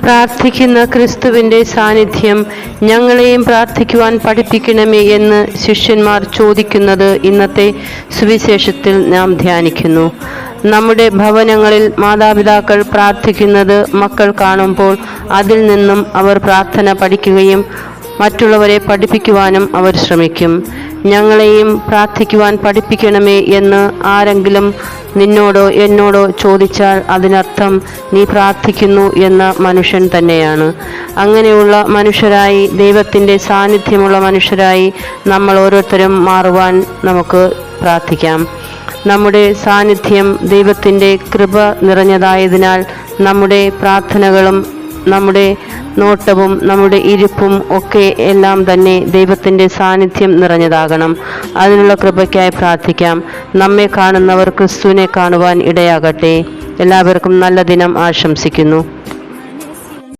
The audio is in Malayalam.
പ്രാർത്ഥിക്കുന്ന ക്രിസ്തുവിന്റെ സാന്നിധ്യം ഞങ്ങളെയും പ്രാർത്ഥിക്കുവാൻ പഠിപ്പിക്കണമേ എന്ന് ശിഷ്യന്മാർ ചോദിക്കുന്നത് ഇന്നത്തെ സുവിശേഷത്തിൽ നാം ധ്യാനിക്കുന്നു. നമ്മുടെ ഭവനങ്ങളിൽ മാതാപിതാക്കൾ പ്രാർത്ഥിക്കുന്നത് മക്കൾ കാണുമ്പോൾ അതിൽ നിന്നും അവർ പ്രാർത്ഥന പഠിക്കുകയും മറ്റുള്ളവരെ പഠിപ്പിക്കുവാനും അവർ ശ്രമിക്കും. ഞങ്ങളെയും പ്രാർത്ഥിക്കുവാൻ പഠിപ്പിക്കണമേ എന്ന് ആരെങ്കിലും നിന്നോടോ എന്നോടോ ചോദിച്ചാൽ അതിനർത്ഥം നീ പ്രാർത്ഥിക്കുന്നു എന്ന മനുഷ്യൻ തന്നെയാണ്. അങ്ങനെയുള്ള മനുഷ്യരായി ദൈവത്തിന്റെ സാന്നിധ്യമുള്ള മനുഷ്യരായി നമ്മൾ ഓരോരുത്തരും മാറുവാൻ നമുക്ക് പ്രാർത്ഥിക്കാം. നമ്മുടെ സാന്നിധ്യം ദൈവത്തിന്റെ കൃപ നിറഞ്ഞതായതിനാൽ നമ്മുടെ പ്രാർത്ഥനകളും നമ്മുടെ നോട്ടവും നമ്മുടെ ഇരിപ്പും ഒക്കെ എല്ലാം തന്നെ ദൈവത്തിന്റെ സാന്നിധ്യം നിറഞ്ഞതാകണം. അതിനുള്ള കൃപയ്ക്കായി പ്രാർത്ഥിക്കാം. നമ്മെ കാണുന്നവർ ക്രിസ്തുവിനെ കാണുവാൻ ഇടയാകട്ടെ. എല്ലാവർക്കും നല്ല ദിനം ആശംസിക്കുന്നു.